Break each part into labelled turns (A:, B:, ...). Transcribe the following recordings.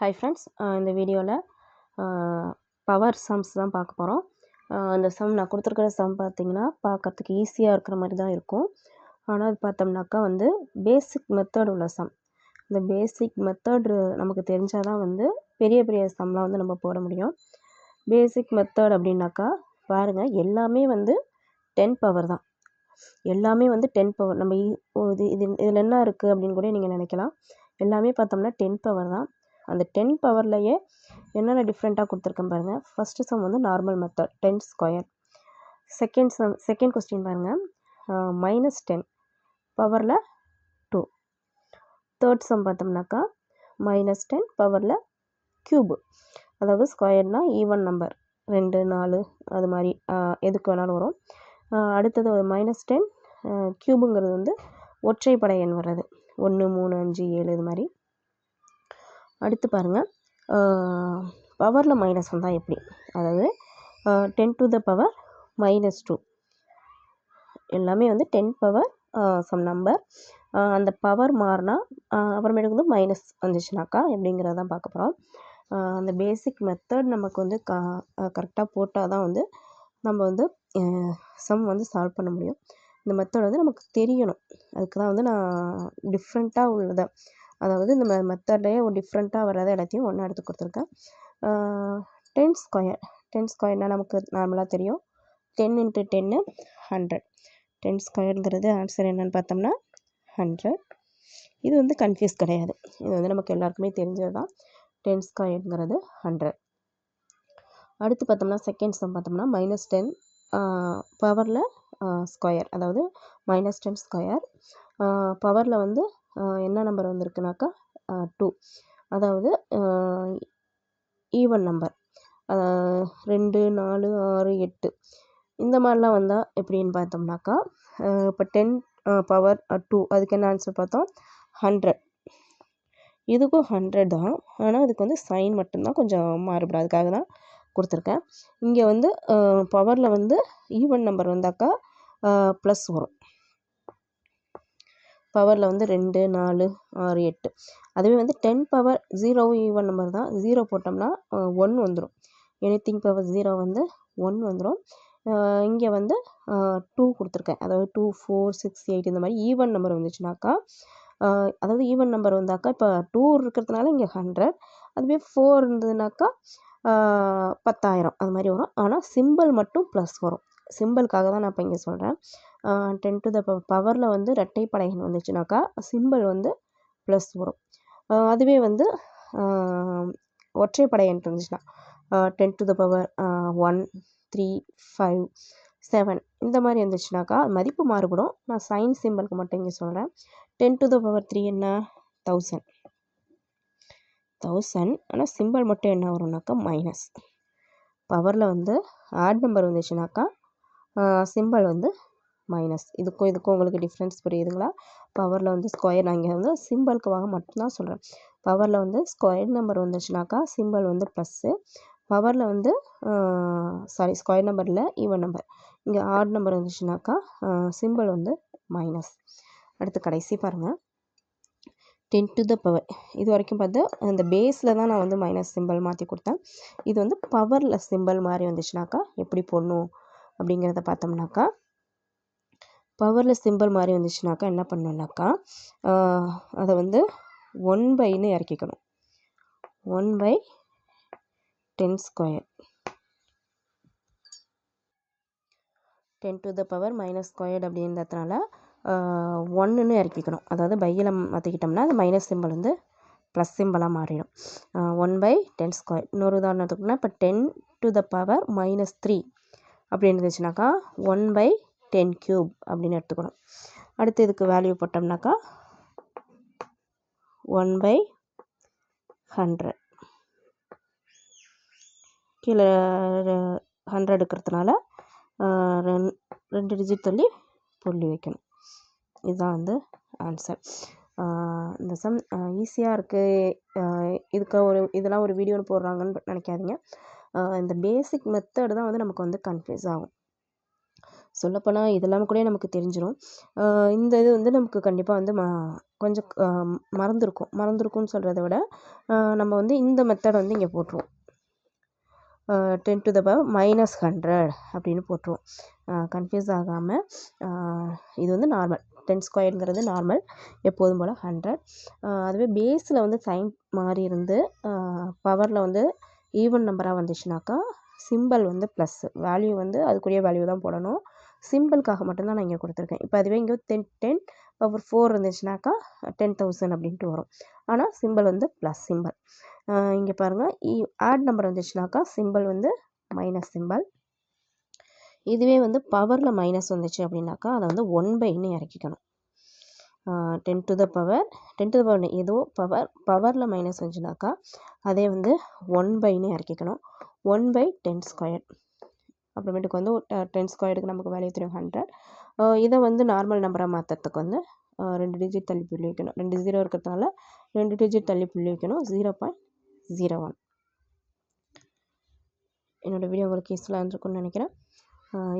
A: Hi friends இந்த வீடியோவில் power sums தான் பார்க்க போகிறோம் அந்த சம் நான் கொடுத்துருக்குற சம் பார்த்தீங்கன்னா பார்க்கறதுக்கு ஈஸியாக இருக்கிற மாதிரி தான் இருக்கும். ஆனால் அது பார்த்தோம்னாக்கா வந்து பேசிக் மெத்தட் உள்ள சம் இந்த பேசிக் மெத்தட் நமக்கு தெரிஞ்சால் தான் வந்து பெரிய பெரிய சம்லாம் வந்து நம்ம போட முடியும். பேசிக் மெத்தட் அப்படின்னாக்கா பாருங்கள் எல்லாமே வந்து டென் பவர் தான். எல்லாமே வந்து டென் பவர் நம்ம இது இது இதில் என்ன இருக்குது அப்படின்னு கூட நீங்கள் நினைக்கலாம். எல்லாமே பார்த்தோம்னா டென் பவர் தான். அந்த டென் பவர்லையே என்னென்ன டிஃப்ரெண்ட்டாக கொடுத்துருக்கேன் பாருங்கள் ஃபஸ்ட்டு சம் வந்து normal method ten square second sum second question பாருங்கள் மைனஸ் டென் பவரில் டூ தேர்ட் சம் பார்த்தோம்னாக்கா மைனஸ் டென் பவரில் க்யூபு அதாவது ஸ்கொயர்னால் ஈவன் நம்பர் ரெண்டு நாலு அது மாதிரி எதுக்கு வேணாலும் வரும். அடுத்தது மைனஸ் டென் க்யூபுங்கிறது வந்து ஒற்றைப்படை எண் வர்றது. ஒன்று மூணு அஞ்சு ஏழு இது மாதிரி. அடுத்து பாருங்கள் பவரில் மைனஸ் வந்தால் எப்படி? அதாவது ten to the power minus two எல்லாமே வந்து டென் பவர் சம் நம்பர் அந்த பவர் மாறினா அப்புறமேட்டுக்கு வந்து மைனஸ் வந்துச்சுனாக்கா எப்படிங்கிறத தான் பார்க்க போகிறோம் அந்த பேசிக் மெத்தட் நமக்கு வந்து க கரெக்டாக போட்டால் தான் வந்து நம்ம வந்து சம் வந்து சால்வ் பண்ண முடியும். இந்த மெத்தட் வந்து நமக்கு தெரியணும். அதுக்கு தான் வந்து நான் டிஃப்ரெண்ட்டாக உள்ளதை அதாவது இந்த மெத்தட்லேயே ஒரு டிஃப்ரெண்ட்டாக வர்றதை எல்லாத்தையும் ஒன்றா எடுத்து கொடுத்துருக்கேன். டென் ஸ்கொயர் டென் ஸ்கொயர்னால் நமக்கு நார்மலாக தெரியும். டென் இன்ட்டு டென்னு ஹண்ட்ரட் டென் ஸ்கொயருங்கிறது ஆன்சர் என்னன்னு பார்த்தோம்னா ஹண்ட்ரட் இது வந்து கன்ஃபியூஸ் கிடையாது. இது வந்து நமக்கு எல்லாருக்குமே தெரிஞ்சது தான் டென் ஸ்கொயருங்கிறது ஹண்ட்ரட் அடுத்து பார்த்தோம்னா செகண்ட் சம் பார்த்தோம்னா மைனஸ் டென் பவரில் ஸ்கொயர் அதாவது மைனஸ் டென் ஸ்கொயர் பவரில் வந்து என்ன நம்பர் வந்திருக்குனாக்கா டூ அதாவது ஈவன் நம்பர் ரெண்டு நாலு ஆறு எட்டு. இந்த மாதிரிலாம் வந்தால் எப்படின்னு பார்த்தோம்னாக்கா இப்போ டென் பவர் டூ அதுக்கு என்ன ஆன்சர் பார்த்தோம்? ஹண்ட்ரட் இதுக்கும் ஹண்ட்ரட் தான். ஆனால் அதுக்கு வந்து சைன் மட்டும்தான் கொஞ்சம் மாறுபடும். அதுக்காக தான் கொடுத்துருக்கேன். இங்கே வந்து பவரில் வந்து ஈவன் நம்பர் வந்தாக்கா ப்ளஸ் வரும். பவரில் வந்து ரெண்டு நாலு ஆறு எட்டு. அதுவே வந்து டென் பவர் ஜீரோவும் ஈவன் நம்பர் தான். ஜீரோ போட்டோம்னா ஒன் வந்துடும் எனிதிங் பவர் ஜீரோ வந்து ஒன் வந்துடும் இங்கே வந்து டூ கொடுத்துருக்கேன். அதாவது டூ ஃபோர் சிக்ஸ் எயிட் இந்த மாதிரி ஈவன் நம்பர் வந்துச்சுனாக்கா அதாவது ஈவன் நம்பர் வந்தாக்கா இப்போ டூ இருக்கிறதுனால இங்கே ஹண்ட்ரட் அதுவே ஃபோர் இருந்ததுனாக்கா பத்தாயிரம். அது மாதிரி வரும். ஆனால் சிம்பிள் மட்டும் ப்ளஸ் வரும். சிம்பிளுக்காக தான் நான் இப்போ இங்கே சொல்கிறேன் டென் டு த பவரில் வந்து ரெட்டைப்படை எண் வந்துச்சுனாக்கா சிம்பிள் வந்து ப்ளஸ் வரும். அதுவே வந்து ஒற்றைப்படை எண் இருந்துச்சுன்னா ten to the power one three five seven இந்த மாதிரி இருந்துச்சுனாக்கா மதிப்பு மாறுபடும். நான் சைன் சிம்பிளுக்கு மட்டும் இங்கே சொல்கிறேன் ten to the power three என்ன? தௌசண்ட் தௌசண்ட் ஆனால் சிம்பிள் மட்டும் என்ன வரும்னாக்கா மைனஸ் பவரில் வந்து ஆட் நம்பர் வந்துச்சுனாக்கா சிம்பல் வந்து மைனஸ் இதுக்கும் இதுக்கும் உங்களுக்கு டிஃப்ரென்ஸ் புரியுதுங்களா? பவரில் வந்து ஸ்கொயர் நான் இங்கே வந்து சிம்பலுக்காக மட்டும்தான் சொல்கிறேன் பவரில் வந்து ஸ்கொயர் நம்பர் வந்துச்சுனாக்கா சிம்பல் வந்து ப்ளஸ்ஸு பவரில் வந்து சாரி ஸ்கொயர் நம்பரில் ஈவன் நம்பர் இங்கே ஆட் நம்பர் வந்துச்சுனாக்கா சிம்பிள் வந்து மைனஸ் அடுத்து கடைசி பாருங்கள் டென் டு த பவர் இது வரைக்கும் பார்த்து அந்த பேஸில் தான் நான் வந்து மைனஸ் சிம்பிள் மாற்றி கொடுத்தேன். இது வந்து பவரில் சிம்பிள் மாதிரி வந்துச்சுனாக்கா எப்படி போடணும்? அப்படிங்கிறத பார்த்தோம்னாக்கா பவரில் சிம்பிள் மாதிரி வந்துச்சுனாக்கா என்ன பண்ணணுன்னாக்கா அதை வந்து ஒன் பைன்னு இறக்கிக்கணும். One by ten square ten to the power minus squared அப்படின்றதுனால ஒன்றுன்னு இறக்கிக்கணும். அதாவது பையில் மாற்றிக்கிட்டோம்னா அது மைனஸ் சிம்பிள் வந்து ப்ளஸ் சிம்பிளாக மாறிடும். ஒன் பை டென் ஸ்கொயர் இன்னொரு உதாரணத்துக்குனா இப்போ ten to the power minus three அப்படி இருந்துச்சுனாக்கா ஒன் பை டென் க்யூப் அப்படின்னு எடுத்துக்கணும். அடுத்து இதுக்கு வேல்யூ போட்டோம்னாக்கா ஒன் பை ஹண்ட்ரட் கீழே ஹண்ட்ரட் இருக்கிறதுனால ரெண் ரெண்டு டிஜிட் தள்ளி புள்ளி வைக்கணும். இதுதான் வந்து ஆன்சர் இந்த சம் ஈஸியாக இருக்குது இதுக்கு ஒரு இதெல்லாம் ஒரு வீடியோன்னு போடுறாங்கன்னு நினைக்காதீங்க. இந்த பேசிக் மெத்தடு தான் வந்து நமக்கு வந்து கன்ஃபியூஸ் ஆகும். சொல்லப்போனால் இதெல்லாம் கூட நமக்கு தெரிஞ்சிடும் இந்த இது வந்து நமக்கு கண்டிப்பாக வந்து ம கொஞ்சம் மறந்துருக்கும். மறந்துருக்கும்னு சொல்கிறத விட நம்ம வந்து இந்த மெத்தட் வந்து இங்கே போட்டுருவோம். Ten to the power minus hundred அப்படின்னு போட்டுருவோம். கன்ஃபியூஸ் ஆகாமல் இது வந்து நார்மல் டென் ஸ்கொயருங்கிறது நார்மல் எப்போதும் போல் ஹண்ட்ரட் அதுவே பேஸில் வந்து சைன் மாறி இருந்து பவரில் வந்து ஈவன் நம்பராக வந்துச்சுனாக்கா சிம்பிள் வந்து ப்ளஸ் வேல்யூ வந்து அதுக்குரிய வேல்யூ தான் போடணும். சிம்பிளுக்காக மட்டும்தான் நான் இங்கே கொடுத்துருக்கேன். இப்போ அதுவே இங்கே டென் டென் பவர் ஃபோர் இருந்துச்சுனாக்கா டென் தௌசண்ட் அப்படின்ட்டு வரும். ஆனால் சிம்பிள் வந்து ப்ளஸ் சிம்பிள் இங்கே பாருங்கள் ஆட் நம்பர் வந்துச்சுனாக்கா சிம்பிள் வந்து மைனஸ் சிம்பிள் இதுவே வந்து பவரில் மைனஸ் வந்துச்சு அப்படின்னாக்கா அதை வந்து ஒன் பைன்னு இறக்கிக்கணும். Ten to the power ten to the power ஏதோ பவர் பவரில் மைனஸ் வந்துச்சுனாக்கா அதே வந்து ஒன் பைன்னு இறக்கிக்கணும். ஒன் பை டென் ஸ்கொயர் அப்புறமேட்டுக்கு வந்து டென் ஸ்கொயருக்கு நமக்கு வேல்யூ தெரியும் ஹண்ட்ரட் இதை வந்து நார்மல் நம்பராக மாற்றுறதுக்கு வந்து ரெண்டு டிஜிட் தள்ளி புள்ளி வைக்கணும். ரெண்டு ஜீரோ இருக்கிறதுனால ரெண்டு டிஜிட் தள்ளி புள்ளி வைக்கணும். ஜீரோ பாயிண்ட் ஜீரோ ஒன் என்னோடய வீடியோ உங்களுக்கு யூஸ்ஃபுல்லாக இருந்திருக்கும்னு நினைக்கிறேன்.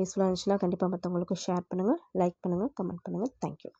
A: யூஸ்ஃபுல்லாக இருந்துச்சுன்னா கண்டிப்பாக மற்றவங்களுக்கும் ஷேர் பண்ணுங்கள் லைக் பண்ணுங்கள் கமெண்ட் பண்ணுங்கள் தேங்க்யூ